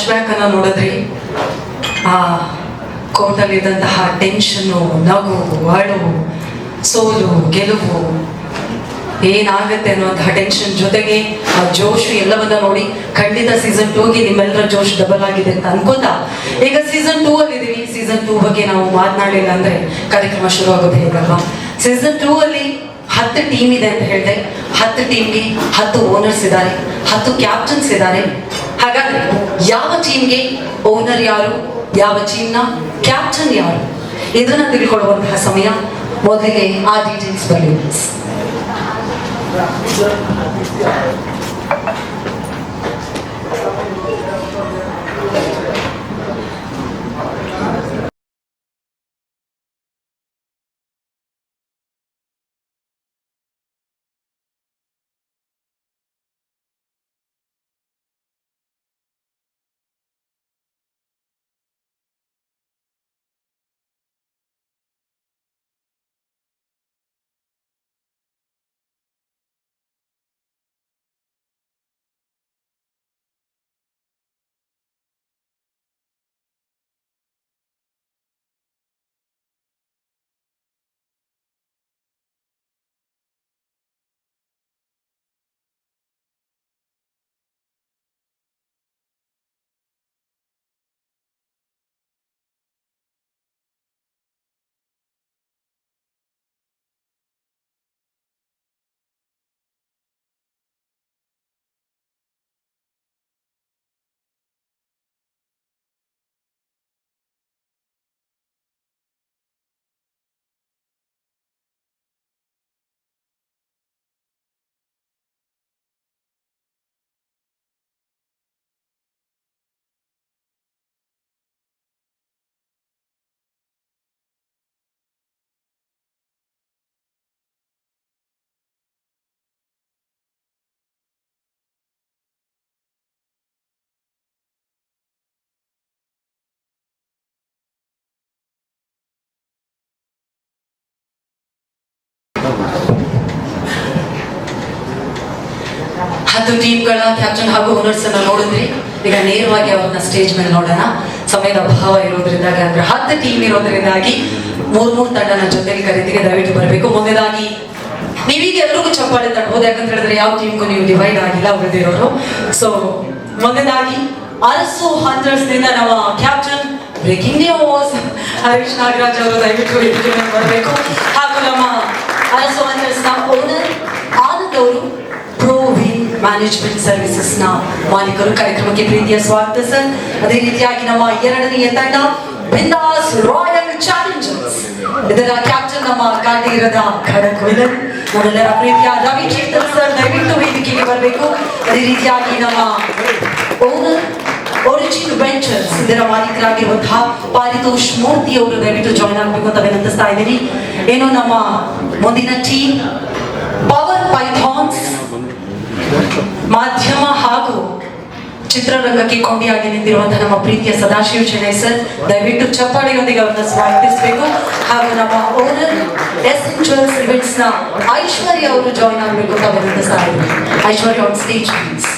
Flash back ಅನ್ನ ನೋಡಿದ್ರಿ ಆ ಕೋರ್ಟಲ್ಲಿದ್ದಂತಹ ಟೆನ್ಷನ್ನು, ನಗು, ಅಳು, ಸೋಲು, ಗೆಲುವು ಏನಾಗುತ್ತೆ ಅನ್ನುವಂತಹ ಟೆನ್ಷನ್ ಜೊತೆಗೆ ಆ ಜೋಶು ಎಲ್ಲವನ್ನ ನೋಡಿ ಖಂಡಿತ ಸೀಸನ್ ಟೂಗೆ ನಿಮ್ಮೆಲ್ಲರ ಜೋಶ್ ಡಬಲ್ ಆಗಿದೆ ಅಂತ ಅನ್ಕೋತಾ. ಈಗ ಸೀಸನ್ ಟೂ ಅಲ್ಲಿ ಇದೀವಿ. ಸೀಸನ್ ಟೂ ಬಗ್ಗೆ ನಾವು ಮಾತನಾಡಿಲ್ಲ ಅಂದ್ರೆ ಕಾರ್ಯಕ್ರಮ ಶುರು ಆಗೋದು ಹೇಗಲ್ವಾ? ಸೀಸನ್ ಟೂ ಅಲ್ಲಿ ಹತ್ತು ಟೀಮ್ ಇದೆ ಅಂತ ಹೇಳಿದೆ. ಹತ್ತು ಟೀಮ್ಗೆ ಹತ್ತು ಓನರ್ಸ್ ಇದ್ದಾರೆ. ಹತ್ತು ಕ್ಯಾಪ್ಟನ್ಸ್ ಇದ್ದಾರೆ. ಹಾಗಾದ್ರೆ ಯಾವ ಟೀಮ್ಗೆ ಓನರ್ ಯಾರು, ಯಾವ ಟೀಮ್ನ ಕ್ಯಾಪ್ಟನ್ ಯಾರು, ಇದನ್ನ ತಿಳ್ಕೊಳ್ಳುವಂತಹ ಸಮಯ ಮೊದಲಿಗೆ ಆ ಡೀಟೇಲ್ಸ್ ಬರಲಿ ಹತ್ತು ಟೀಮ್ಗಳ ಕ್ಯಾಪ್ಟನ್ ಹಾಗೂ ಓನರ್ಸ್ ಅನ್ನ ನೋಡಿದ್ರಿ. ಈಗ ನೇರವಾಗಿ ಅವ್ರನ್ನ ಸ್ಟೇಜ್ ಮೇಲೆ ನೋಡೋಣ. ಸಮಯದ ಅಭಾವ ಇರೋದ್ರಿಂದಾಗಿ ಅಂದ್ರೆ ಹತ್ತು ಟೀಮ್ ಇರೋದ್ರಿಂದಾಗಿ ಮೂರ್ ಮೂರ್ ತಂಡನ ಜೊತೆಲಿ ಕರೀತೀವಿ ದಯವಿಟ್ಟು ಬರಬೇಕು. ಮೊದಲಾಗಿ ನೀವೀಗ ಎಲ್ರಿಗೂ ಚಪ್ಪಾಳೆ ತಡ್ಬೋದು ಯಾಕಂತ ಹೇಳಿದ್ರೆ ಯಾವ ಟೀಮ್ಗೂ ನೀವು ಡಿವೈಡ್ ಆಗಿಲ್ಲ, ಉಳಿದಿರೋರು. ಸೊ ಮೊದಲಾಗಿ ಅರಸು ಹಂಡ್ರೆಡ್ಸ್ನಿಂದ ನಮ್ಮ ಕ್ಯಾಪ್ಟನ್ ಬ್ರೇಕಿಂಗ್ ಹರೀಶ್ ನಾಗರಾಜ್ ಅವರು ದಯವಿಟ್ಟು ಬರಬೇಕು. ಹಾಗೂ ನಮ್ಮ ಅರಸು ಹಂಟರ್ಸ್ನ ಓನರ್ ಆನಂದ್ ಅವರು ಪ್ರೋವಿನ್ ಮ್ಯಾನೇಜ್ಮೆಂಟ್ ಸರ್ವಿಸಸ್ನ ಮಾಲೀಕರು ಕಾರ್ಯಕ್ರಮಕ್ಕೆ ಪ್ರೀತಿಯ ಸ್ವಾಗತ ಸರ್ ಅದೇ ರೀತಿಯಾಗಿ ನಮ್ಮ ಎರಡನೆಯ ತಂಡ ಬಿಂದಾಸ್ ರಾಯಲ್ ಚಾಲೆಂಜರ್ಸ್ ಇದರ ಕ್ಯಾಪ್ಟನ್ ನಮ್ಮ ಕಾಟೀರದ ಖಡಕ್ ವಿಲನ್ ನಮ್ಮೆಲ್ಲರ ಪ್ರೀತಿಯ ರವಿ ಚೇತನ್ ಸರ್ ದಯವಿಟ್ಟು ವೇದಿಕೆಗೆ ಬರಬೇಕು ಅದೇ ರೀತಿಯಾಗಿ ನಮ್ಮ ಓನರ್ ಒರಿಜಿನ್ ವೆಂಚರ್ಸ್ ಇದರ ಮಾಲೀಕರಾಗಿರುವಂತಹ ಪಾರಿತೋಷ್ ಮೂರ್ತಿ ಅವರು ದಯವಿಟ್ಟು ಜಾಯ್ನ್ ಆಗಬೇಕು ಅಂತ ವಿನಂತಿಸ್ತಾ ಇದ್ದೀನಿ. ಏನು ನಮ್ಮ ಮುಂದಿನ ಟೀಮ್ ಪವರ್ ಪೈಥಾನ್ಸ್ ಮಾಧ್ಯಮ ಹಾಗೂ ಚಿತ್ರರಂಗಕ್ಕೆ ಕೊಂಡಿಯಾಗಿ ನಿಂತಿರುವಂತಹ ನಮ್ಮ ಪ್ರೀತಿಯ ಸದಾಶಿವ ಚೆನ್ನೈ ಸರ್, ದಯವಿಟ್ಟು ಚಪ್ಪಾಳಿಯೊಂದಿಗೆ ಅವರನ್ನ ಸ್ವಾಗತಿಸಬೇಕು. ಹಾಗೂ ನಮ್ಮ ಓನರ್ ಎಸೆನ್ಷಿಯಲ್ಸ್ ಇವೆಂಟ್ಸ್ನ ಐಶ್ವರ್ಯ ಅವರು ಜಾಯ್ನ್ ಆಗಬೇಕು ಅಂತ ವಿನಂತಿಸ್ತಾ ಇದ್ದೀನಿ. Aishwarya on stage please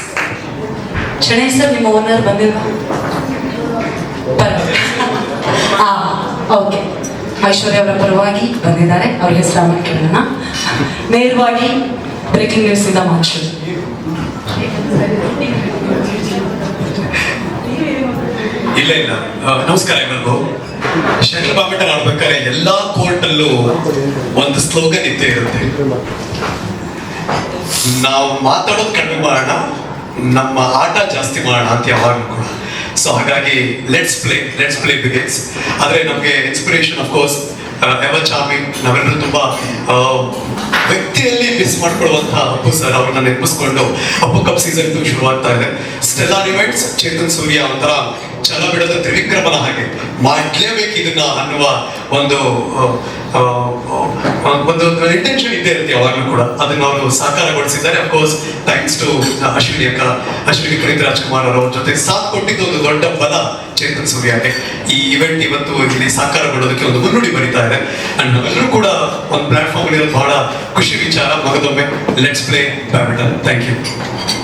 Chennai sir ನಿಮ್ಮ ಓನರ್ ಬಂದಿಲ್ವಾ ಓಕೆ. ಐಶ್ವರ್ಯ ಅವರ ಪರವಾಗಿ ಬಂದಿದ್ದಾರೆ. ಅವ್ರ ಹೆಸರನ್ನು ಕೇಳೋಣ. ನೇರವಾಗಿ ಬ್ರೇಕಿಂಗ್ ನ್ಯೂಸ್ ಇಂದ ಮಾರ್ಷಲ್ ಇಲ್ಲ ಇಲ್ಲ. ನಮಸ್ಕಾರ ಎಲ್ಲರಿಗೂ. ಶಟಲ್ ಬ್ಯಾಡ್ಮಿಂಟನ್ ಆಡ್ಬೇಕಾದ್ರೆ ಎಲ್ಲಾ ಕೋರ್ಟ್ ಅಲ್ಲೂ ಒಂದು ಸ್ಲೋಗನ್ ಇದ್ದೇ ಇರುತ್ತೆ. ನಾವು ಮಾತಾಡೋದು ಕಡಿಮೆ ಮಾಡೋಣ. ನಮ್ಮ ಆಟ ಜಾಸ್ತಿ ಮಾಡೋಣ ಅಂತ ಯಾವಾಗಲೂ ಕೂಡ. ಸೊ ಹಾಗಾಗಿ let's play let's play begins ಆದ್ರೆ ನಮಗೆ inspiration of course ever charming ನಾವೆಲ್ಲರೂ ತುಂಬಾ ವ್ಯಕ್ತಿಯಲ್ಲಿ ಮಿಸ್ ಮಾಡ್ಕೊಳ್ಳುವಂತಹ ಅಪ್ಪು ಸರ್ ಅವ್ರನ್ನ ನೆನಪಿಸ್ಕೊಂಡು ಅಪ್ಪು ಕಪ್ ಸೀಸನ್ ಟು ಶುರುವಾಗ್ತಾ ಇದೆ. ಸ್ಟೆಲಾರ್ ಇವೆಂಟ್ಸ್ ಚೇತನ್ ಸೂರ್ಯ ಒಂಥರ ಛಲ ಬಿಡದ ತ್ರಿವಿಕ್ರಮನ ಹಾಗೆ ಮಾಡ್ಲೇಬೇಕು ಇದನ್ನ ಅನ್ನುವ ಒಂದು ಒಂದು ಇಂಟೆನ್ಷನ್ ಇದ್ದೇ ಇರುತ್ತೆ ಯಾವಾಗಲೂ ಕೂಡ. ಅದನ್ನ ಅವರು ಸಾಕಾರಗೊಳಿಸಿದ್ದಾರೆ. Of course thanks to Ashwini ಅಕ್ಕ, ಅಶ್ವಿನಿ ಪುನೀತ್ ರಾಜ್ಕುಮಾರ್ ಅವರ ಜೊತೆ ಸಾಥ್ ಕೊಟ್ಟಿದ್ದು ಒಂದು ದೊಡ್ಡ ಬಲ ಚೇತನ್ ಸೂರ್ಯಗೆ ಈ ಇವೆಂಟ್ ಇವತ್ತು ಇಲ್ಲಿ ಸಾಕಾರಗೊಳ್ಳೋದಕ್ಕೆ ಒಂದು ಮುನ್ನುಡಿ ಬರೀತಾ ಇದೆ. ಅಂಡ್ ನಾವೆಲ್ಲರೂ ಕೂಡ ಒಂದು ಪ್ಲಾಟ್ಫಾರ್ಮ್ ಇರೋದು ಬಹಳ ಖುಷಿ ವಿಚಾರ. ಮಗದೊಮ್ಮೆ let's play badminton thank you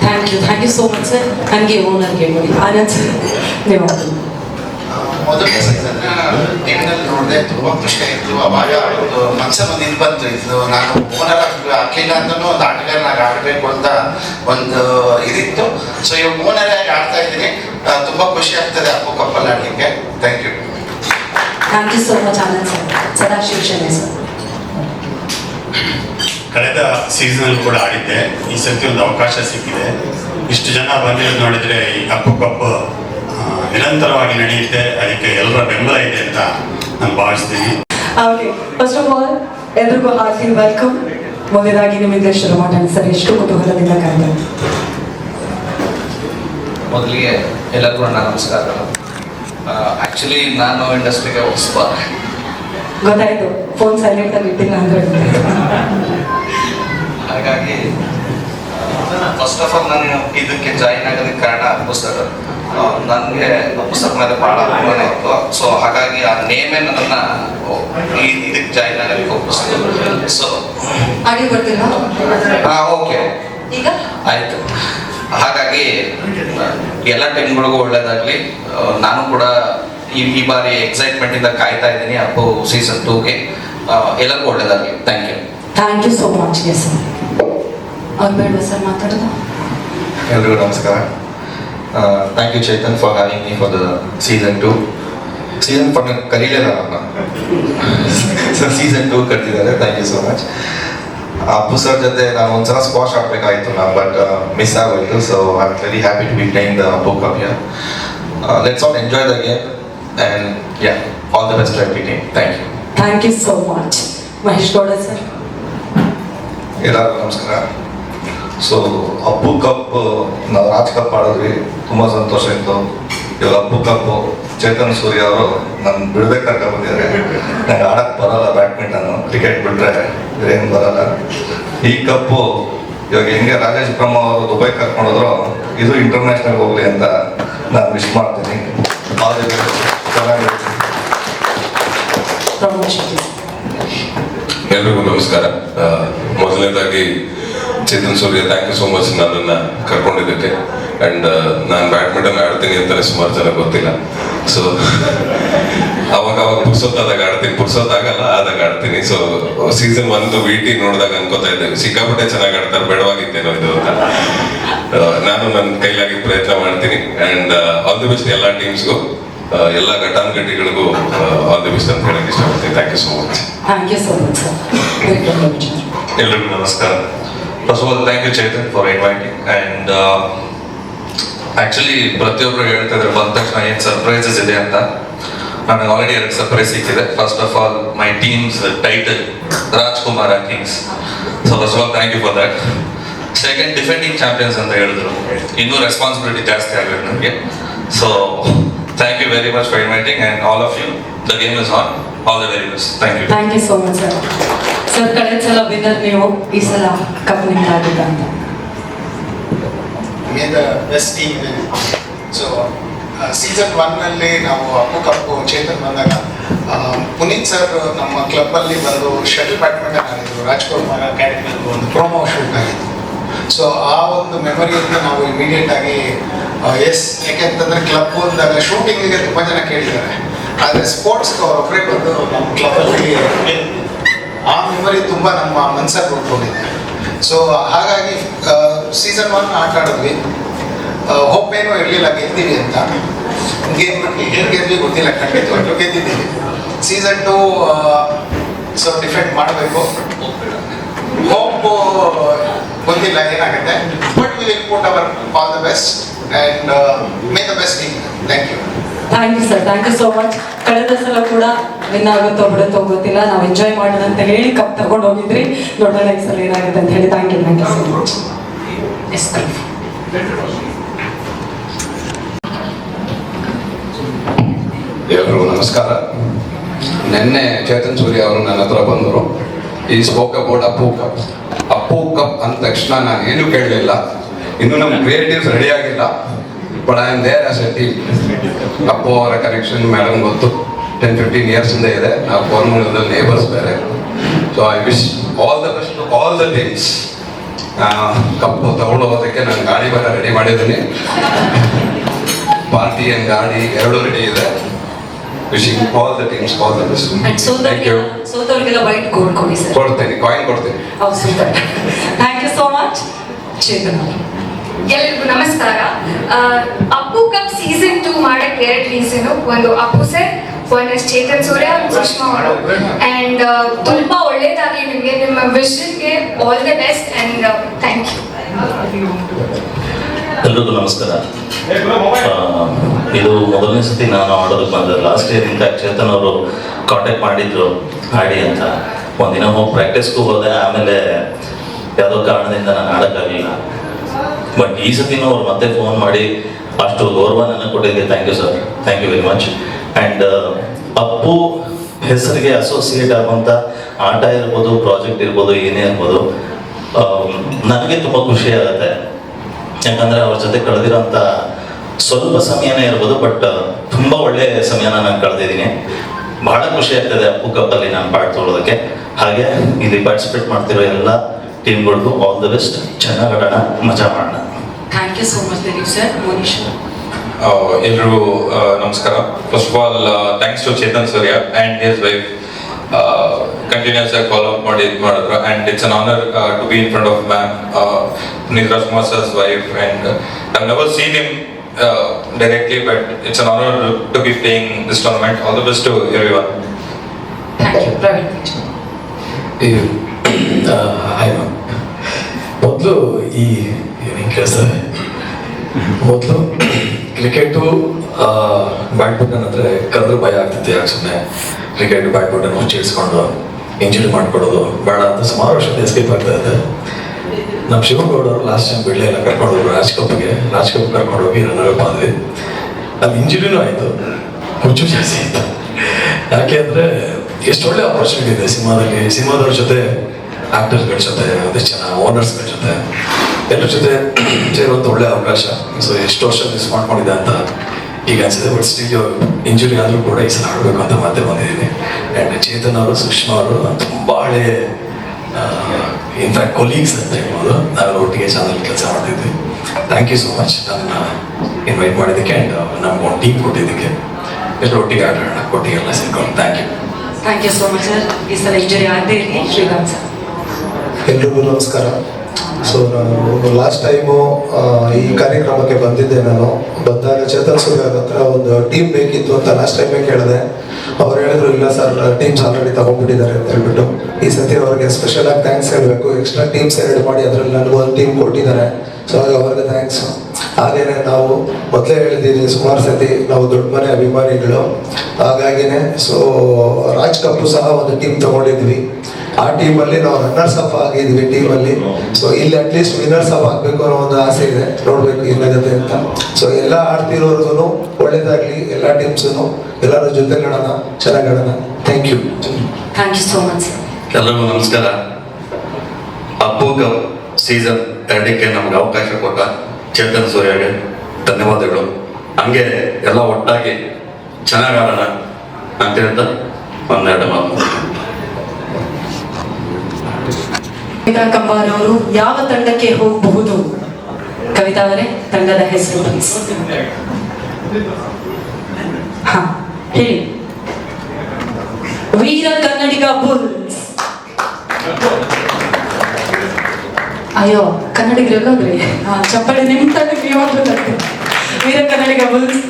thank you thank you so much sir ನನಗೆ ಓನರ್ಗೆ ಆನಂದ್ ಸರ್ ನೀವು ಮೊದಲನೇ ಸೀಸನ್ ನೋಡಿದೆ ತುಂಬಾ ಖುಷಿ ಆಯಿತು ಅವಾಗ ಒಂದು ಮನ್ಸಲ್ಲಿ ಒಂದು ಇದು ಬಂತು. ಇದು ನಾನು ಓನರ್ ಹಾಕಿಲ್ಲ ಅಂತಾನು ಒಂದು ಆಟಗಾರನಾಗಿ ಆಡಬೇಕು ಅಂತ ಒಂದು ಇದಿತ್ತು. ಸೊ ಇವಾಗ ಓನರ್ ಆಗಿ ಆಡ್ತಾ ಇದ್ದೀನಿ. ತುಂಬ ತುಂಬಾ ಖುಷಿ ಆಗ್ತದೆ ಅಪ್ಪು ಕಪ್ಪಲ್ಲಿ ಆಡಲಿಕ್ಕೆ. Thank you thank you so much Anand sir Sadashiva Shenoy sir ಕಳೆದ ಸೀಸನ್ ಕೂಡ ಆಡಿದ್ದೆ. ಈ ಸರ್ತಿ ಒಂದು ಅವಕಾಶ ಸಿಕ್ಕಿದೆ. ಇಷ್ಟು ಜನ ಬಂದಿರೋದು ನೋಡಿದ್ರೆ ಈ ಅಪ್ಪು ಕಪ್ಪು ನಿರಂತರವಾಗಿ ನಡೆಯುತ್ತೆ ಅದಕ್ಕೆ ಎಲ್ಲರ ಬೆಂಬಲ ಇದೆ ಅಂತ ನಾನು ಭಾವಿಸ್ತೀನಿ. ಓಕೆ ಫಸ್ಟ್ ಆಫ್ ಆಲ್ ಎಲ್ರಿಗೂ ಹಾರ್ಟ್ಲಿ ವೆಲ್ಕಮ್ ಮೊದಲಾಗಿ ನಿಮ್ಮಿಂದ ಶುರು ಮಾಡೋಣ ಸರ್ ಎಷ್ಟು ಕುತೂಹಲದಿಂದ ಕಾಯ್ದೆ ಮೊದಲಿಗೆ ಎಲ್ಲರಿಗೂ ನನ್ನ ನಮಸ್ಕಾರ. ಆಕ್ಚುಲಿ ನಾನು ಇಂಡಸ್ಟ್ರಿಗೆ ಹೊಸಬ ಗೊತ್ತಾಯ್ತು. ಫೋನ್ ಸೈಲೆಂಟ್ ಅಲ್ಲಿ ಇಟ್ಟಿಲ್ಲ ಅಂದ್ರೆ ಹಾಗಾಗಿ ಫಸ್ಟ್ ಆಫ್ ಆಲ್ ನಾನು ಇದಕ್ಕೆ ಜಾಯಿನ್ ಆಗೋದಕ್ಕೆ ಕಾರಣ ಪುಸ್ತಕ ನನಗೆ ಪುಸ್ತಕ ಮೇಲೆ ಬಹಳ ಅಭಿಮಾನ ಇತ್ತು. ಸೊ ಹಾಗಾಗಿ ಆ ನೇಮೇ ನನ್ನ ಈ ಇದಕ್ಕೆ ಜಾಯಿನ್ ಆಗಬೇಕು ಒಪ್ಪಿಸ್ತು. ಸೊ ಹಾ ಓಕೆ ಈಗ? ಆಯ್ತು. ಹಾಗಾಗಿ ಎಲ್ಲ ಟೈಮ್ಗಳಿಗೂ ಒಳ್ಳೇದಾಗ್ಲಿ. ನಾನು ಕೂಡ ಈ ಈ ಬಾರಿ ಎಕ್ಸೈಟ್ಮೆಂಟ್ ಇಂದ ಕಾಯ್ತಾ ಇದ್ದೀನಿ ಅಪ್ಪು ಸೀಸನ್ ಟೂಗೆ ಎಲ್ಲರಿಗೂ ಒಳ್ಳೇದಾಗ್ಲಿ. Thank you thank you so much yes sir ಅವ್ರು ಬೇಡ ಸರ್ ಮಾತಾಡೋದು? ಎಲ್ರಿಗೂ ನಮಸ್ಕಾರ. Thank you Chetan for having me for the season two season for ಕರೀಲಿಲ್ಲ ನನ್ನ ಸರ್ ಸೀಸನ್ ಟೂ ಕರೆದಿದ್ದಾರೆ thank you so much Appu sir ಜೊತೆ ನಾನು ಒಂದ್ಸಲ ಸ್ಕ್ವಾಶ್ ಆಡಬೇಕಾಗಿತ್ತು ನಾನು ಬಟ್ ಮಿಸ್ ಆಗೋಯ್ತು so I am very happy to be playing the Appu cup year let's all enjoy the game and yeah all the best every team thank you thank you so much Mahesh Gowda sir ಎಲ್ಲರಿಗೂ ನಮಸ್ಕಾರ so Appu cup ನಾವು Raj cup ಆಡಿದ್ವಿ ತುಂಬ ಸಂತೋಷ ಇತ್ತು ಇವಾಗ Appu cup Chetan ಸೂರ್ಯ ಅವರು ನನ್ನ ಬಿಡ್ಬೇಕಂತ ಕರ್ಕೊಂಡು ಬಂದಿದ್ದಾರೆ. ನಂಗೆ ಆಡಕ್ಕೆ ಬರಲ್ಲ ಬ್ಯಾಡ್ಮಿಂಟನ್ ಕ್ರಿಕೆಟ್ ಬಿಟ್ರೆ ಏನು ಬರಲ್ಲ. ಈ ಕಪ್ಪು ಇವಾಗ ಹೆಂಗೆ ರಾಜೇಶ್ ಬ್ರಹ್ಮ ಅವರು ದುಬೈ ಕರ್ಕೊಂಡೋದ್ರು ಇದು ಇಂಟರ್ನ್ಯಾಷನಲ್ ಹೋಗ್ಲಿ ಅಂತ ನಾನು ವಿಶ್ ಮಾಡ್ತೀನಿ. ಎಲ್ರಿಗೂ ನಮಸ್ಕಾರ. ಮೊದಲನೇದಾಗಿ Chetan Surya thank you so much ನನ್ನನ್ನು ಕರ್ಕೊಂಡಿದ್ದಕ್ಕೆ. ಆ್ಯಂಡ್ ನಾನು ಬ್ಯಾಡ್ಮಿಂಟನ್ ಆಡ್ತೀನಿ ಅಂತಲೇ ಸುಮಾರು ಜನ ಗೊತ್ತಿಲ್ಲ. ಸೊ ಅವಾಗ ಅವಾಗ ಪುರ್ಸೊತ್ತಾದಾಗ ಆಡ್ತೀನಿ. ಪುರ್ಸೊತ್ತಾಗಲ್ಲ ಆದಾಗ ಆಡ್ತೀನಿ. ಸೊ ಸೀಸನ್ ಒಂದು ವಿ ಟಿ ನೋಡಿದಾಗ ಅನ್ಕೋತಾ ಇದ್ದೆ ಸಿಕ್ಕಾಪಟ್ಟೆ ಚೆನ್ನಾಗಿ ಆಡ್ತಾರೆ. ಬೇಡವಾಗಿತ್ತೇನೋ ಇದು ಅಂತ. ಆ, ನಾನು ನನ್ನ ಕೈಲಾಗಿ ಪ್ರಯತ್ನ ಮಾಡ್ತೀನಿ. ಆ್ಯಂಡ್ ಆಲ್ ದಿ ಬೆಸ್ಟ್ ಎಲ್ಲ ಟೀಮ್ಸ್ಗೂ ಎಲ್ಲ ಘಟಾನುಘಟಿಗಳಿಗೂ ಆಲ್ ದಿ ಬೆಸ್ಟ್ ಅಂತ ಹೇಳಕ್ಕೆ ಇಷ್ಟಪಡ್ತೀನಿ. Thank you so much thank you so much ಎಲ್ಲರಿಗೂ ಎಲ್ರಿಗೂ ನಮಸ್ಕಾರ. First of all thank you Chetan for inviting and actually ಪ್ರತಿಯೊಬ್ಬರು ಹೇಳ್ತಾ ಇದ್ದಾರೆ, ಬಂದ ತಕ್ಷಣ ಏನು ಸರ್ಪ್ರೈಸಸ್ ಇದೆ ಅಂತ. ನನಗೆ ಆಲ್ರೆಡಿ ಎರಡು ಸರ್ಪ್ರೈಸ್ ಸಿಕ್ಕಿದೆ. First of all my teams title Rajkumar kings so first of all thank you for that second defending champions ಅಂತ ಹೇಳಿದ್ರು. ಇನ್ನೂ ರೆಸ್ಪಾನ್ಸಿಬಿಲಿಟಿ ಜಾಸ್ತಿ ಆಗಬೇಕು ನನಗೆ so thank you very much for inviting and all of you the game is on all the very best thank you thank you so much sir sir ಕಳೆದ ಸಲ winner ನೀವು ಈ ಸಲ ಕಪ್ ನಿಮ್ಗೆ ಆಗಿದ್ದ ಅಂತ may the best team so season ಒನ್ನಲ್ಲಿ ನಾವು ಅಪ್ಪು ಕಪ್ಪು ಚೇತನ್ ಬಂದಾಗ ಪುನೀತ್ ಸರ್ ನಮ್ಮ ಕ್ಲಬ್ಬಲ್ಲಿ ಬಂದು ಶಟಲ್ ಬ್ಯಾಡ್ಮಿಂಟನ್ ಆಡಿದ್ರು. ರಾಜ್ಕುಮಾರ್ ಅಕಾಡೆಮಿಯಲ್ಲಿ ಒಂದು ಪ್ರೋಮೋ ಶೂಟ್ ಆಗಿತ್ತು. ಸೊ ಆ ಒಂದು ಮೆಮೊರಿಯಿಂದ ನಾವು ಇಮಿಡಿಯೇಟ್ ಆಗಿ ಎಸ್ ಯಾಕೆಂತಂದ್ರೆ ಕ್ಲಬ್ ಅಂದಾಗ ಶೂಟಿಂಗಿಗೆ ತುಂಬ ಜನ ಕೇಳಿದ್ದಾರೆ. ಆದರೆ ಸ್ಪೋರ್ಟ್ಸ್ಗೆ ಅವರೊಬ್ಬರೇ ಬಂದು ನಮ್ಮ ಕ್ಲಬ್ಬಲ್ಲಿ ಆ ಮೆಮೊರಿ ತುಂಬ ನಮ್ಮ ಮನಸ್ಸಾಗಿ ಉಳ್ಕೊಂಡಿದೆ. ಸೊ ಹಾಗಾಗಿ ಸೀಸನ್ ಒನ್ ಆಟ ಆಡಿದ್ವಿ. ಹೋಪ್ ಏನೂ ಇರಲಿಲ್ಲ, ಗೆದ್ದೀವಿ ಅಂತ. ಗೇಮ್ ಏನು ಗೆದ್ವಿ ಗೊತ್ತಿಲ್ಲ, ಖಂಡಿತವಾಗ್ಲೂ ಗೆದ್ದಿದ್ದೀವಿ. ಸೀಸನ್ ಟು ಸೊ ಡಿಫೆಂಡ್ ಮಾಡಬೇಕು. ಹೋಪ್ ಗೊತ್ತಿಲ್ಲ, ಏನಾಗುತ್ತೆ. But we will put our all the best and may the best thank you thank you sir thank you so much ಕಳೆದ ಸಲ ಕೂಡ ವಿನ್ ಆಗುತ್ತೋ ಬಿಡುತ್ತೋ ಗೊತ್ತಿಲ್ಲ. ನಾವು ಎಂಜಾಯ್ ಮಾಡೋಣ ಅಂತ ಹೇಳಿ ಕಪ್ ತಗೊಂಡು ಹೋಗಿದ್ರಿ. ನೋಡೋಣ ಈ ಸಲ ಏನಾಗುತ್ತೆ ಅಂತ ಹೇಳಿ. Thank you thank you so much yes ಎಲ್ರಿಗೂ ನಮಸ್ಕಾರ. ನಿನ್ನೆ ಚೇತನ್ ಸೂರ್ಯ ಅವರು ನನ್ನ ಹತ್ರ ಬಂದರು. ಈ spoke about Appu cup Appu cup ಅಂದ ತಕ್ಷಣ ನಾನು ಏನು ಕೇಳಲಿಲ್ಲ. ಇನ್ನು ನಮ್ಮ ಕ್ರಿಯೇಟಿವ್ಸ್ ರೆಡಿ ಆಗಿಲ್ಲ. But I am there as a team Appu ಅವರ ಕನೆಕ್ಷನ್ ಮೇಡಮ್ ಗೊತ್ತು. ಟೆನ್ ಫಿಫ್ಟೀನ್ ಇಯರ್ಸ್ ಇಂದ ನಾವು ಕೋರ್ಮಂಗಲದಲ್ಲಿ ನೇಬರ್ಸ್ ಬೇರೆ. So I wish all the best all the teams cup ತಗೊಂಡು ಹೋಗೋದಕ್ಕೆ ನಾನು ಗಾಡಿ ಬೇರೆ ರೆಡಿ ಮಾಡಿದ್ದೀನಿ. ಪಾರ್ಟಿ ಅಂಡ್ ಗಾಡಿ ಎರಡೂ ರೆಡಿ ಇದೆ. Wishing all the teams all the best thank you ಸೋತವ್ರಿಗೆಲ್ಲ ಸೋತವ್ರಿಗೆಲ್ಲ ವೈಟ್ ಗೋಲ್ಡ್ ಕೊಡಿ ಸರ್ ಕೊಡ್ತೀನಿ ಕಾಯಿನ್ ಕೊಡ್ತೀನಿ. Thank you so much Chetan ಅವರು ಎಲ್ಲರಿಗೂ ನಮಸ್ಕಾರ ಅಪ್ಪು ಕಪ್ ಸೀಸನ್ ಟು ಮಾಡಕ್ಕೆ ಎರಡು ರೀಸನ್ ಒಂದು Appu sir one yes Chetan Surya Sushma ಅವರು ಅಂಡ್ ತುಂಬಾ ಒಳ್ಳೇದಾಗಿ ನಿಮಗೆ. ನಿಮ್ಮ ವಿಷನ್ಗೆ all the best and thank you ಎಲ್ರಿಗೂ ನಮಸ್ಕಾರ. ಇದು ಮೊದಲನೇ ಸತಿ ನಾನು ಆಡೋದಕ್ಕೆ ಬಂದೆ ಲಾಸ್ಟ್ ಇಯರ್ ಇಂದ ಚೇತನ್ ಅವರು ಕಾಂಟ್ಯಾಕ್ಟ್ ಮಾಡಿದ್ರು, ಆಡಿ ಅಂತ. ಒಂದಿನ ಹೋಗಿ ಪ್ರಾಕ್ಟೀಸ್ಗೂ ಹೋದೆ. ಆಮೇಲೆ ಯಾವುದೋ ಕಾರಣದಿಂದ ನಾನು ಆಡೋಕ್ಕಾಗಲಿಲ್ಲ. ಬಟ್ ಈ ಸತಿನೂ ಅವ್ರು ಮತ್ತೆ ಫೋನ್ ಮಾಡಿ ಅಷ್ಟು ಗೌರವನನ್ನು ಕೊಟ್ಟಿದ್ದೆ thank you sir thank you very much and Appu ಹೆಸರಿಗೆ ಅಸೋಸಿಯೇಟ್ ಆಗುವಂಥ ಆಟ ಇರ್ಬೋದು ಪ್ರಾಜೆಕ್ಟ್ ಇರ್ಬೋದು, ಏನೇ ಇರ್ಬೋದು ನನಗೆ ತುಂಬ ಖುಷಿ ಆಗುತ್ತೆ. ಯಾಕಂದ್ರೆ ಅವ್ರ ಜೊತೆ ಕಳೆದಿರೋಂಥ ಸ್ವಲ್ಪ ಸಮಯನೇ ಇರ್ಬೋದು ಬಟ್ ತುಂಬ ಒಳ್ಳೆ ಸಮಯನ ನಾನು ಕಳೆದಿದ್ದೀನಿ. ಬಹಳ ಖುಷಿ ಆಗ್ತದೆ ಅಪ್ಪು ಕಪ್ಪಲ್ಲಿ ನಾನು ಪಾರ್ಟ್ ತೊಗೊಳೋದಕ್ಕೆ. ಹಾಗೆ ಇಲ್ಲಿ ಪಾರ್ಟಿಸಿಪೇಟ್ ಮಾಡ್ತಿರೋ ಎಲ್ಲ ಟೀಮ್ಗಳಿಗೂ ಆಲ್ ದ ಬೆಸ್ಟ್ ಚೆನ್ನಾಗಿ ಆಡೋಣ ಮಜಾ ಮಾಡೋಣ. Thank you so much Dileep sir Monish ಎಲ್ರಿಗೂ ಆ, ನಮಸ್ಕಾರ first of all thanks to Chetan Surya and here's wife continues ಆಗಿ ಫಾಲೋ ಅಪ್ ಮಾಡಿ ಇದು ಮಾಡಿದ್ರು and it's an honour to be in front of ma'am Puneeth Rajkumar sir's wife and I never seen him directly but it's an honour to be playing this tournament all the best to every one thank you Praveen ಮೊದಲು ಈ ಏನೇನು ಕೇಳಿಸ್ತದೆ ಮೊದಲು cricket badminton ಅಂದರೆ ಕರೆದ್ರೆ ಭಯ ಆಗ್ತಿತ್ತು ಯಾಕೆ ಸುಮ್ಮನೆ ಕ್ರಿಕೆಟ್, ಬ್ಯಾಡ್ಮಿಂಟನ್ ಮುಚ್ಚಿಡ್ಸ್ಕೊಂಡು ಇಂಜುರಿ ಮಾಡ್ಕೊಡೋದು ಬೇಡ ಅಂತ ಸುಮಾರು ವರ್ಷದ ಎಸ್ಕೇಪ್ ಆಗ್ತಾ ಇದೆ. ನಮ್ಮ ಶಿವಗೌಡರು ಲಾಸ್ಟ್ ಟೈಮ್ ಬಿಡಲೇ ಎಲ್ಲ ಕರ್ಕೊಂಡು ಹೋದ್ರು ರಾಜ್ ಕಪ್ಗೆ ರಾಜ್ ಕಪ್ ಕರ್ಕೊಂಡು ಹೋಗಿ ರನ್ನರ್ ಆದ್ವಿ. ಅಲ್ಲಿ ಇಂಜುರಿನೂ ಆಯಿತು. ಹುಚ್ಚು ಜಾಸ್ತಿ ಆಯಿತು. ಯಾಕೆ ಅಂದರೆ ಎಷ್ಟು ಒಳ್ಳೆ ಆಪರ್ಚುನಿಟಿ ಇದೆ ಸಿನಿಮಾದಲ್ಲಿ. ಸಿನಿಮಾದವ್ರ ಜೊತೆ ಆ್ಯಕ್ಟರ್ಸ್ಗಳ ಜೊತೆ, ಅದೇ ಜನ ಓನರ್ಸ್ಗಳ ಜೊತೆ. ಎಲ್ಲರ ಜೊತೆ ಸೇರುವಂಥ ಒಳ್ಳೆ ಅವಕಾಶ. ಸೊ ಎಷ್ಟು ವರ್ಷ ಮಿಸ್ ಮಾಡ್ಕೊಂಡಿದ್ದೆ ಅಂತ. ಈಗ ಅನ್ಸುತ್ತೆ ಬಟ್ ಸ್ಟಿಲ್ ಇಂಜುರಿ ಆದರೂ ಕೂಡ ಈ ಸಲ ಆಡಬೇಕು ಅಂತ ಮತ್ತೆ ಬಂದಿದ್ದೀನಿ. ಆ್ಯಂಡ್ ಚೇತನ್ ಅವರು ಸುಷ್ಮಾ ಅವರು ತುಂಬ ಹಳೆ ಇನ್ಫ್ಯಾಕ್ಟ್ ಕೊಲೀಗ್ಸ್ ಅಂತ ಹೇಳ್ಬೋದು. ನಾವು ಒಟ್ಟಿಗೆ ಚಾನಲ್ ಕೆಲಸ ಮಾಡ್ತಿದ್ವಿ. ಥ್ಯಾಂಕ್ ಯು ಸೋ ಮಚ್ ನನ್ನ ಇನ್ವೈಟ್ ಮಾಡಿದ್ದಕ್ಕೆ ಆ್ಯಂಡ್ ನಮ್ಗೆ ಒಂದು ಟೀಮ್ ಕೊಟ್ಟಿದ್ದಕ್ಕೆ. ಎಲ್ಲರೂ ಒಟ್ಟಿಗೆ ಆಡೋಣ ಒಟ್ಟಿಗೆಲ್ಲ ಸೇರ್ಕೊಂಡು. Thank you thank you so much sir ಈ ಸಲ ಇಂಜುರಿ ಆಗದೆ ಇರಲಿ. ಶ್ರೀಕಾಂತ್ ಸರ್ ಎಲ್ರಿಗೂ ನಮಸ್ಕಾರ. ಸೊ ನಾನು ಲಾಸ್ಟ್ ಟೈಮು ಈ ಕಾರ್ಯಕ್ರಮಕ್ಕೆ ಬಂದಿದ್ದೆ ನಾನು. ಬಂದಾಗ ಚೇತನ್ ಸೂರ್ಯ ಹತ್ರ ಒಂದು ಟೀಮ್ ಬೇಕಿತ್ತು ಅಂತ ಲಾಸ್ಟ್ ಟೈಮೇ ಕೇಳಿದೆ. ಅವ್ರು ಹೇಳಿದ್ರು, ಇಲ್ಲ ಸರ್ ಟೀಮ್ಸ್ ಆಲ್ರೆಡಿ ತಗೊಂಡ್ಬಿಟ್ಟಿದ್ದಾರೆ ಅಂತ ಹೇಳ್ಬಿಟ್ಟು. ಈ ಸತಿ ಅವ್ರಿಗೆ ಸ್ಪೆಷಲ್ ಆಗಿ ಥ್ಯಾಂಕ್ಸ್ ಹೇಳಬೇಕು. ಎಕ್ಸ್ಟ್ರಾ ಟೀಮ್ಸ್ ಎರಡು ಮಾಡಿ ಅದರಲ್ಲಿ ನನಗೂ ಒಂದು ಟೀಮ್ ಕೊಟ್ಟಿದ್ದಾರೆ. ಸೊ ಅವ್ರಿಗೆ ಥ್ಯಾಂಕ್ಸ್ ಹಾಗೇನೆ ನಾವು ಮೊದಲೇ ಹೇಳಿದ್ದೀವಿ ಸುಮಾರು ಸತಿ ನಾವು ದೊಡ್ಡ ಮನೆ ಅಭಿಮಾನಿಗಳು. ಹಾಗಾಗಿನೇ ಸೊ ರಾಜ್ ಕಪ್ಪು ಸಹ ಒಂದು ಟೀಮ್ ತಗೊಂಡಿದ್ವಿ. ಆ ಟೀಮಲ್ಲಿ ನಾವು ರನ್ನರ್ಸ್ ಅಪ್ ಆಗಿದ್ವಿ ಟೀಮಲ್ಲಿ ಸೊ ಇಲ್ಲಿ ಅಟ್ಲೀಸ್ಟ್ ವಿನರ್ಸ್ ಅಪ್ ಆಗಬೇಕು ಅನ್ನೋ ಒಂದು ಆಸೆ ಇದೆ. ನೋಡ್ಬೇಕು ಏನಾಗುತ್ತೆ ಅಂತ. ಸೊ ಎಲ್ಲ ಆಡ್ತಿರೋರ್ಗು ಒಳ್ಳೇದಾಗ್ಲಿ ಎಲ್ಲ ಟೀಮ್ಸು ಎಲ್ಲರ ಚೆನ್ನಾಗಿ ಆಡೋಣ. Thank you thank you so much ಎಲ್ಲರಿಗೂ ನಮಸ್ಕಾರ. ಅಪ್ಪು ಕಪ್ ಸೀಸನ್ ಎರಡಕ್ಕೆ ನಮ್ಗೆ ಅವಕಾಶ ಕೊಟ್ಟ ಚೇತನ್ ಸೂರ್ಯಗೆ ಧನ್ಯವಾದಗಳು. ಹಂಗೆ ಎಲ್ಲ ಒಟ್ಟಾಗಿ ಚೆನ್ನಾಗಿ ಆಡೋಣ ಅಂತ ಹೇಳ್ತಾ ಒಂದೆರಡು ಮಾತು. ಕವಿತಾ ಕಂಬಾರವರು ಯಾವ ತಂಡಕ್ಕೆ ಹೋಗಬಹುದು? ಕವಿತಾ ಅವರೇ, ತಂಡದ ಹೆಸರು. ಹಾ, ಹೇಳಿ. ವೀರ ಕನ್ನಡಿಗ ಬುಲ್ಸ್. ಅಯ್ಯೋ ಕನ್ನಡಿಗರೆಲ್ಲೋದ್ರಿ ಹಾ ಚಪ್ಪಲಿ ನಿಮ್ ತಂಡಕ್ಕೆ ವೀರ ಕನ್ನಡಿಗ ಬುಲ್ಸ್.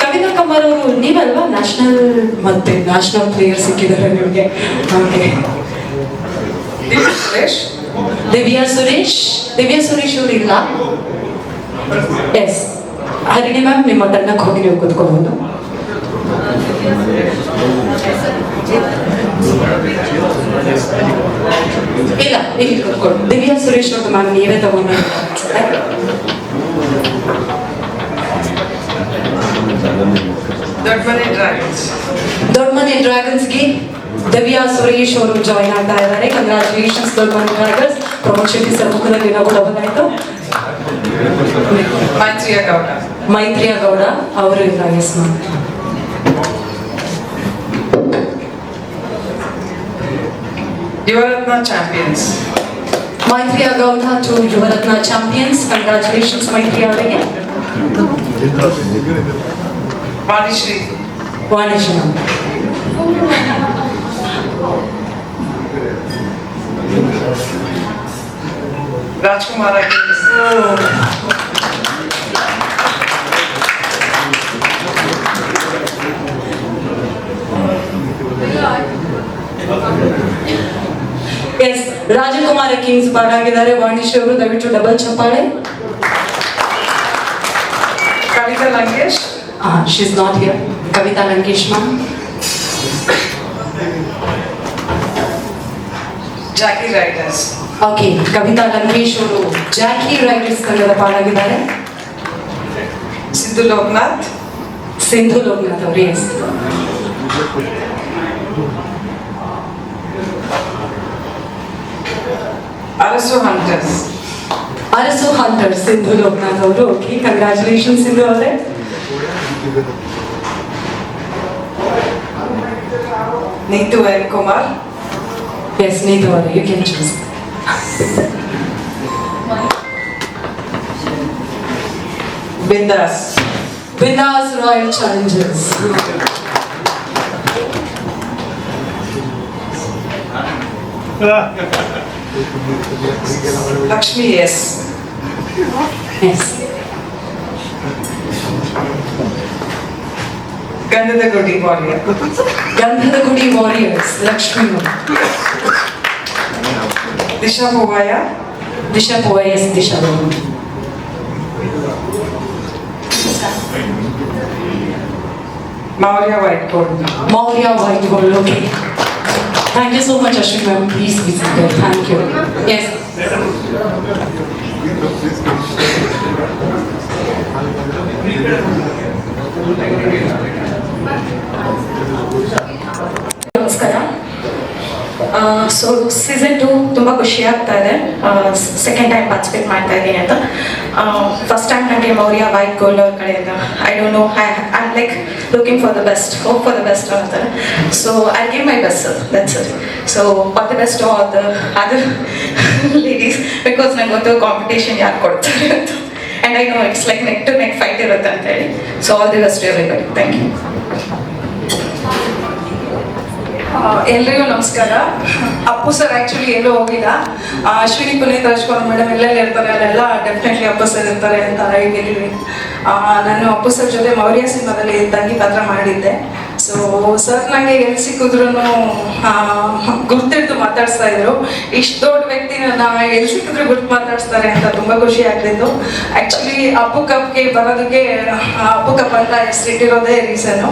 ಕವಿತಾ ಕಂಬಾರವರು ನೀವಲ್ವಾ ನ್ಯಾಷನಲ್ ಮತ್ತೆ ನ್ಯಾಷನಲ್ ಪ್ಲೇಯರ್ ಸಿಕ್ಕಿದ್ದಾರೆ ನಿಮಗೆ? ಹಾಗೆ ಸುರೇಶ್ ದಿವ್ಯಾ ಸುರೇಶ್ ದಿವ್ಯಾ ಸುರೇಶ್ ಅವರು ಇಲ್ಲ? ಎಸ್ ಹರಿಣಿ ಮ್ಯಾಮ್ ನಿಮ್ಮ ತಂಡಕ್ಕೆ ಹೋಗಿ ನೀವು ಕೂತ್ಕೋಬಹುದು ಇಲ್ಲ, ಇಲ್ಲಿ ಕೂತ್ಕೊಳ್ಳಿ ದಿವ್ಯಾ ಸುರೇಶ್ ಅವ್ರದ್ದು ಮ್ಯಾಮ್ ನೀವೇ ತಗೊಂಡು ದೊಡ್ಡಮನೆ ಡ್ರ್ಯಾಗನ್ಸ್ಗೆ ದಿವ್ಯಾ ಸುರೇಶ್ ಅವರು ಜಾಯಿನ್ ಆಗ್ತಾ ಇದ್ದಾರೆ ಕಂಗ್ರಾಚುಲೇಷನ್ಸ್ ಡ್ರ್ಯಾಗನ್ಸ್ ಪ್ರಮೋಷನ್ ಸರ್ ಮುಖದಲ್ಲಿ ನಾವು ಕೂಡ ಬಂದಾಯ್ತು ಮೈತ್ರಿಯ ಗೌಡ ಮೈತ್ರಿಯ ಗೌಡ ಅವರು ಇದ್ದಾರೆ S ma'am Yuvarathna champions Maitriya Gowda to Yuvarathna champions congratulations Maitri ಅವರಿಗೆ. ವಾಣಿಶ್ರೀ ವಾಣಿಶ್ರೀ ರಾಜ್ಕುಮಾರ್ ಎಸ್ ರಾಜಕುಮಾರ ಕಿಂಗ್ಸ್ ಪಾಡಾಗಿದ್ದಾರೆ ವಾಣಿಶ್ ಅವರು ದಯವಿಟ್ಟು ಡಬಲ್ ಚಪ್ಪಾಳೆ Kavitha Lankesh she is not here Kavitha Lankesh ma'am jockey riders okay Kavita Lankesh ಅವರು ಜಾಕಿ ರೈಡರ್ಸ್ ತಂಡದ ಪಾಡಾಗಿದ್ದಾರೆ ಸಿಂಧು ಲೋಕನಾಥ್ ಸಿಂಧು ಲೋಕನಾಥ್ ಅವರು S Arasu hunters Arasu hunters Sindhu Lokanath ಅವರು okay congratulation Sindhu ಅವರೇ Neetu N Kumar Yes, neither one. You can choose. Bindas. Bindas Royal Challenges. Lakshmi, yes. Yes. Yes yes Gandhada Gudi warrior Gandhada Gudi warriors Lakshmi Disha Poovaiah Disha Poovaiah yes Disha Maurya white gold Maurya white gold okay thank you so much Ashwin ma'am please visit thank you yes ನಮಸ್ಕಾರ. So season two ತುಂಬ ಖುಷಿ ಆಗ್ತಾ ಇದೆ. Second time participate ಮಾಡ್ತಾ ಇದ್ದೀನಿ ಅಂತ. First time ನನಗೆ Maurya white gold ಅವ್ರ ಕಡೆಯಿಂದ. I don't know I I like looking for the best hope for the best ಅಂತಾರೆ. So I give my best that's it so all the best all the other ladies because ನಂಗೆ ಗೊತ್ತು competition ಯಾರು ಕೊಡ್ತಾರೆ ಅಂತ. And I know it's like neck to neck fight ಇರುತ್ತೆ ಅಂತ ಹೇಳಿ. So all the best everybody thank you ಎಲ್ರಿಗೂ ನಮಸ್ಕಾರ. ಅಪ್ಪು ಸರ್ ಆಕ್ಚುಲಿ ಎಲ್ಲೂ ಹೋಗಿಲ್ಲ. ಅಶ್ವಿನಿ ಪುನೀತ್ ರಾಜ್ಕುಮಾರ್ ಮೇಡಮ್ ಎಲ್ಲೆಲ್ಲಿ ಇರ್ತಾರೆ ಅಲ್ಲೆಲ್ಲ ಡೆಫಿನೆಟ್ಲಿ ಅಪ್ಪು ಸರ್ ಇರ್ತಾರೆ ಅಂತ ಹೇಳಿ ನಾನು ಅಪ್ಪು ಸರ್ ಜೊತೆ ಮೌರ್ಯ ಸಿನಿಮಾದಲ್ಲಿ ತಂಗಿ ಪಾತ್ರ ಮಾಡಿದ್ದೆ. ಸೊ ಸರ್ ನನಗೆ ಎಲ್ಲಿ ಸಿಕ್ಕಿದ್ರು ಗುರ್ತಿಡ್ದು ಮಾತಾಡ್ಸ್ತಾ ಇದ್ರು. ಇಷ್ಟು ದೊಡ್ಡ ವ್ಯಕ್ತಿನ ಎಲ್ಲಿ ಸಿಕ್ಕಿದ್ರು ಗುರ್ತು ಮಾತಾಡ್ಸ್ತಾರೆ ಅಂತ ತುಂಬಾ ಖುಷಿ ಆಗ್ತಿತ್ತು. ಆ್ಯಕ್ಚುಲಿ ಅಪ್ಪು ಕಪ್ಗೆ ಬರೋದಕ್ಕೆ ಅಪ್ಪು ಕಪ್ ಅಂತ ಹೆಸರಿಟ್ಟಿರೋದೇ ರೀಸನ್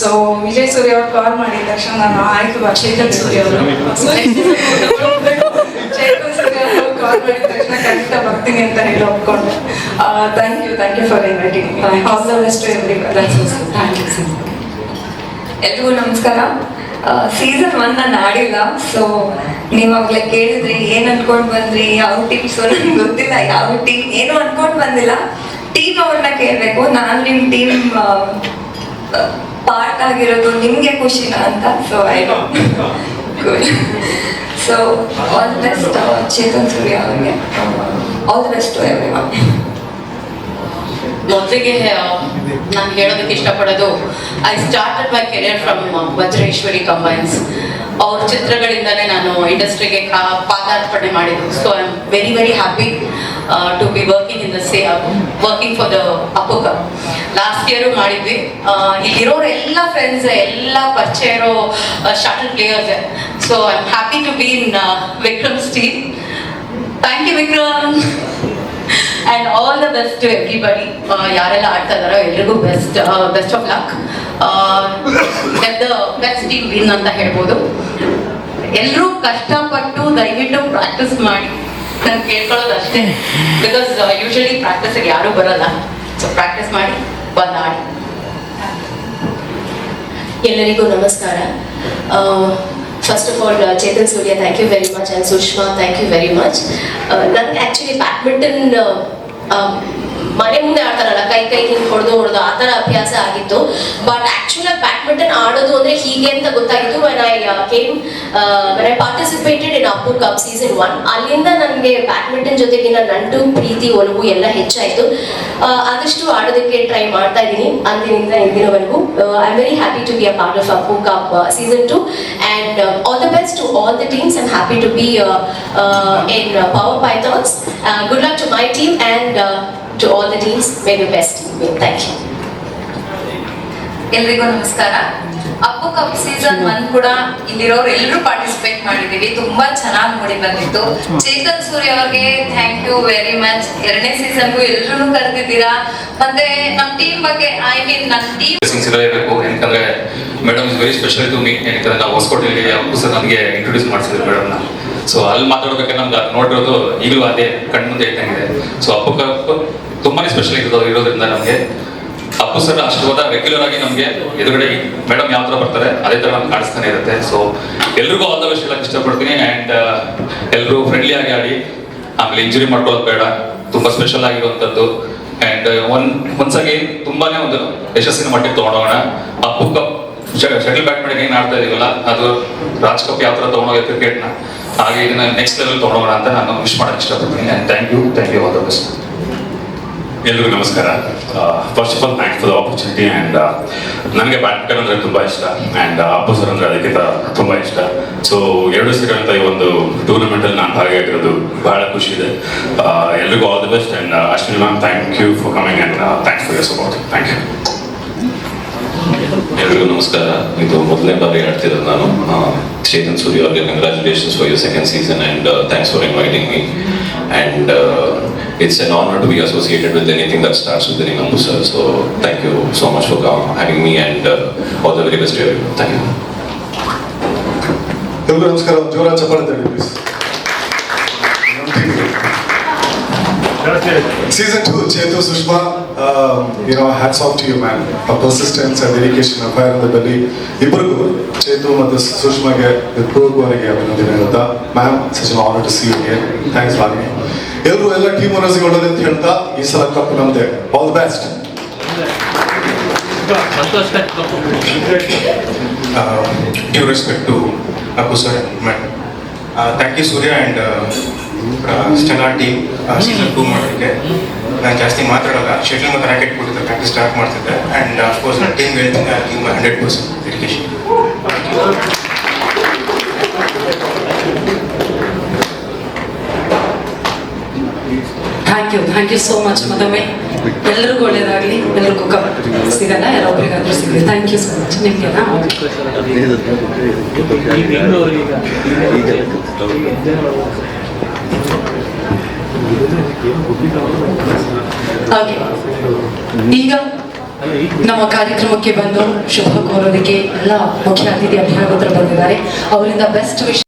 ಸೊ ವಿಜಯ್ ಸೂರ್ಯ ಅವ್ರು ಕಾಲ್ ಮಾಡಿದ ತಕ್ಷಣ ನಾನು, ಆಯ್ತು ಚೇತನ್ ಸೂರ್ಯ ಅವರು. ಚೇತನ್ ಸೂರ್ಯ ಅವರು ಕಾಲ್ ಮಾಡಿದ ತಕ್ಷಣ ಖಂಡಿತ ಬರ್ತೀನಿ ಅಂತ ಹೇಳಿ ಒಪ್ಕೊಂಡೆ. Thank you thank you for inviting all the best every thank you Sindhu ಎಲ್ರಿಗೂ ನಮಸ್ಕಾರ. ಸೀಸನ್ ಒನ್ ನಾನು ಆಡಿಲ್ಲ ಸೊ ನೀವಾಗಲೇ ಕೇಳಿದ್ರಿ, ಏನ್ ಅನ್ಕೊಂಡ್ ಬಂದ್ರಿ, ಯಾವ ಟೀಮ್ಸ್ ನಂಗೆ ಗೊತ್ತಿಲ್ಲ, ಯಾವ ಟೀಮ್ ಏನು ಅನ್ಕೊಂಡ್ ಬಂದಿಲ್ಲ. ಟೀಮ್ ಅವ್ರನ್ನ ಕೇಳಬೇಕು, ನಾನು ನಿಮ್ಮ ಟೀಮ್ ಪಾರ್ಟ್ ಆಗಿರೋದು ನಿಮಗೆ ಖುಷಿನ ಅಂತ so I so all best Chetan Surya ಅವ್ರಿಗೆ. All the best every one ಮೊದಲಿಗೆ ನಾನು ಹೇಳೋದಕ್ಕೆ ಇಷ್ಟಪಡೋದು I started my career from Vajreshwari combines ಅವ್ರ ಚಿತ್ರಗಳಿಂದಾನೇ ನಾನು ಇಂಡಸ್ಟ್ರಿಗೆ ಪಾದಾರ್ಪಣೆ ಮಾಡಿದ್ದು. So I am very very happy to be working in the say working for the Appu cup last year ಮಾಡಿದ್ವಿ. ಇಲ್ಲಿರೋ ಇಲ್ಲಿರೋರು ಎಲ್ಲ ಫ್ರೆಂಡ್ಸ್ ಎಲ್ಲ ಪರಿಚಯ ಇರೋ shuttle players so I am happy to be in Vikram steel thank you Vikram and all the best to everybody ಯಾರೆಲ್ಲ ಆಡ್ತಾ ಇದಾರೋ ಎಲ್ರಿಗೂ best best of luck the best team win ಅಂತ ಹೇಳ್ಬೋದು. ಎಲ್ಲರೂ ಕಷ್ಟಪಟ್ಟು ದಯವಿಟ್ಟು ಪ್ರಾಕ್ಟೀಸ್ ಮಾಡಿ. ನಾನು ಕೇಳ್ಕೊಳ್ಳೋದು ಅಷ್ಟೇ. ಬಿಕಾಸ್ ಯೂಶಲಿ ಪ್ರಾಕ್ಟೀಸಿಗೆ ಯಾರೂ ಬರಲ್ಲ. ಸೊ ಪ್ರಾಕ್ಟೀಸ್ ಮಾಡಿ, ಬಂದು ಆಡಿ. ಎಲ್ಲರಿಗೂ ನಮಸ್ಕಾರ. First of all, uh, Chetan Surya, thank you very much, and Sushma, thank you very much. Uh, actually badminton. Uh, um, ಮನೆ ಮುಂದೆ ಆಡ್ತಾರಲ್ಲ ಕೈ ಕೈ ಹಿಂಗ್ ಹೊಡೆದು ಹೊಡೆದು ಆತರ ಅಭ್ಯಾಸ ಆಗಿತ್ತು. ಬಟ್ ಆಕ್ಚುಲಿ ಆಗಿ ಬ್ಯಾಡ್ಮಿಂಟನ್ ಆಡೋದು ಅಂದ್ರೆ ಹೀಗೆ ಅಂತ ಗೊತ್ತಾಯ್ತು when I came when I participated in Appu cup season one ಅಲ್ಲಿಂದ ನನಗೆ ಬ್ಯಾಡ್ಮಿಂಟನ್ ಜೊತೆಗಿನ ನಂಟು ಪ್ರೀತಿ ಒಲವು ಎಲ್ಲ ಹೆಚ್ಚಾಯ್ತು. ಆ, ಆದಷ್ಟು ಆಡೋದಕ್ಕೆ ಟ್ರೈ ಮಾಡ್ತಾ ಇದ್ದೀನಿ ಅಂದಿನಿಂದ ಇಂದಿನವರೆಗೂ. I am very happy to be a part of Appu cup season two and all the best to all the teams I'm happy to be in power pythons good luck to my team and to all the teams may best thank you ಎಲ್ರಿಗೂ ನಮಸ್ಕಾರ. Appu cup season one ಕೂಡ ಇಲ್ಲಿರೋರು ಎಲ್ಲರೂ participate ಮಾಡಿದೀವಿ ತುಂಬಾ ಚೆನ್ನಾಗಿ ಮೂಡಿ ಬಂದಿತ್ತು. ಚೇತನ್ ಸೂರ್ಯ ಅವ್ರಿಗೆ thank you very much ಎರಡನೇ ಸೀಸನ್ಗೂ ಎಲ್ರೂ ಕರೆದಿದ್ದೀರಾ. ಮತ್ತೆ ನಮ್ ಟೀಮ್ ಬಗ್ಗೆ ಐ ಮೀನ್ ನಮ್ಮ ಟೀಮ್ ಇರಬೇಕು ಯಾಕಂದ್ರೆ madam is very special to me ಯಾಕಂದ್ರೆ ನಾವು ಹೊಸಕೋಟೆಯಲ್ಲಿ ಅಪ್ಪು ಸರ್ ನನಗೆ ಇಂಟ್ರೊಡ್ಯೂಸ್ ಮಾಡಿಸಿದ್ರು ಮೇಡಮ್ನ ಸೊ ಅಲ್ಲಿ ಮಾತಾಡ್ಬೇಕಾದ್ರೆ ನಮ್ಗೆ ಅದು ನೋಡಿರೋದು ಈಗಲೂ ಅದೇ ಕಣ್ಮುಂದೆ ಇದ್ದಂಗಿದೆ. ಸೊ ಅಪ್ಪು ಕಪ್ ತುಂಬಾನೇ ಸ್ಪೆಷಲ್ ಇರೋದು ಇರೋದ್ರಿಂದ ನಮಗೆ ಅಪ್ಪು ಸರ್ ಆಶೀರ್ವಾದ ರೆಗ್ಯುಲರ್ ಆಗಿ ನಮಗೆ ಎದುರುಗಡೆ ಮೇಡಮ್ ಯಾವ ಥರ ಬರ್ತಾರೆ, ಅದೇ ಥರ ನಮ್ಗೆ ಕಾಣಿಸ್ತಾನೆ ಇರುತ್ತೆ. ಸೊ ಎಲ್ರಿಗೂ ಆಲ್ ದ ಬೆಸ್ಟ್ ಹೇಳಕ್ ಇಷ್ಟಪಡ್ತೀನಿ ಆ್ಯಂಡ್ ಎಲ್ಲರೂ ಫ್ರೆಂಡ್ಲಿ ಆಗಿ ಆಡಿ, ಆಮೇಲೆ ಇಂಜುರಿ ಮಾಡ್ಕೊಳ್ಳೋದು ಬೇಡ. ತುಂಬಾ ಸ್ಪೆಷಲ್ ಆಗಿರುವಂಥದ್ದು ಅಂಡ್ ಒನ್ ಒಂದ್ಸಾಗಿ ತುಂಬಾನೇ ಒಂದು ಯಶಸ್ಸಿನ ಮಟ್ಟಿಗೆ ತಗೊಂಡೋಗೋಣ. ಅಪ್ಪು ಕಪ್ ಶಟಲ್ ಬ್ಯಾಟ್ಮಿಂಟನ್ ಏನ್ ಆಡ್ತಾ ಇದೀವಲ್ಲ, ಅದು ರಾಜ್ ಕಪ್ ಯಾವ ಥರ ತಗೊಂಡೋಗಿ ಕ್ರಿಕೆಟ್ನ ಹಾಗೆ ಇದನ್ನ ನೆಕ್ಸ್ಟ್ ಲೆವೆಲ್ ತಗೊಂಡೋಗೋಣ ಅಂತ ನಾನು ವಿಶ್ ಮಾಡಕ್ ಇಷ್ಟಪಡ್ತೀನಿ. And thank you thank you all the best ಎಲ್ರಿಗೂ ನಮಸ್ಕಾರ. First of all thanks for the opportunity and ನನಗೆ ಬ್ಯಾಡ್ಮಿಂಟನ್ ಅಂದರೆ ತುಂಬ ಇಷ್ಟ ಆ್ಯಂಡ್ ಅಪ್ಪು ಸರ್ ಅಂದರೆ ಅದಕ್ಕಿಂತ ತುಂಬ ಇಷ್ಟ. ಸೊ ಎರಡು ಸೇರಿದಂಥ ಈ ಒಂದು ಟೂರ್ನಮೆಂಟಲ್ಲಿ ನಾನು ಭಾಗಿಯಾಗಿರೋದು ಬಹಳ ಖುಷಿ ಇದೆ. ಎಲ್ರಿಗೂ all the best and Ashwini ma'am thank you for coming and thanks for your support thank you ಎಲ್ರಿಗೂ ನಮಸ್ಕಾರ. ಇದು ಮೊದಲನೇ ಬಾರಿ ಆಡ್ತಿರೋದು ನಾನು. ಚೇತನ್ ಸೂರ್ಯ ಅವ್ರಿಗೆ congratulations for your second season and thanks for inviting me and It's an honour to be associated with anything that starts with the number sir so thank you so much for having me and all the very best thank you ಎಲ್ರಿಗೂ ನಮಸ್ಕಾರ ಒಂದು ಜೋರ ಚಪ್ಪಾಳೆ ತಗೊಳ್ಳಿ please Season two, Chetu Sushma, um, you know, hats off to you, man. A persistence and dedication, a fire in the belly. ಇಬ್ಬರಿಗೂ ಚೇತು ಮತ್ತು ಸುಷ್ಮಾಗೆ ಇಬ್ಬರಿಗೂ ಅವರಿಗೆ ಅಭಿನಂದನೆ ಅಂತ ma'am such an honour to see you here thanks for me ಎಲ್ಲರೂ ಎಲ್ಲ team ಓನರ್ಸ್ಗೆ ಒಳ್ಳೇದು ಅಂತ ಹೇಳ್ತಾ ಈ ಸಲ ಕಪ್ ನಮ್ದೆ. All the best due respect to Appu sir ma'am thank you Surya and Saina team season two ಮಾಡೋಕ್ಕೆ ನಾನು ಜಾಸ್ತಿ ಮಾತಾಡಲ್ಲ. ಶೆಟ್ಲ್ ಮತ್ತು ರ್ಯಾಕೆಟ್ ಕೊಟ್ಟಿದ್ದೆ ಪ್ರಾಕ್ಟೀಸ್ ಸ್ಟಾರ್ಟ್ ಮಾಡ್ತಿದ್ದೆ. ಆ್ಯಂಡ್ ಅಫ್ಕೋರ್ಸ್ ನನ್ನ ಟೀಮ್ ಹೇಳ್ತೀನಿ ಆ team hundred percent dedication thank you thank you so much ಮದಮೆ ಎಲ್ಲರಿಗೂ ಒಳ್ಳೇದಾಗಲಿ. ಎಲ್ಲರಿಗೂ ಕಪ್ ಸಿಗಲ್ಲ. ಯಾರೊಬ್ರಿಗಾದ್ರೂ ಸಿಗಲಿ. ಥ್ಯಾಂಕ್ ಯು ಸೊ ಮಚ್ ನಿಮಗೆಲ್ಲ? ಈಗ ನಮ್ಮ ಕಾರ್ಯಕ್ರಮಕ್ಕೆ ಬಂದು ಶುಭ ಕೋರೋದಕ್ಕೆ ಎಲ್ಲ ಮುಖ್ಯ ಅತಿಥಿ ಅಭಿಯಾನ ಬಂದಿದ್ದಾರೆ. ಅವರಿಂದ ಬೆಸ್ಟ್ ವಿಶ್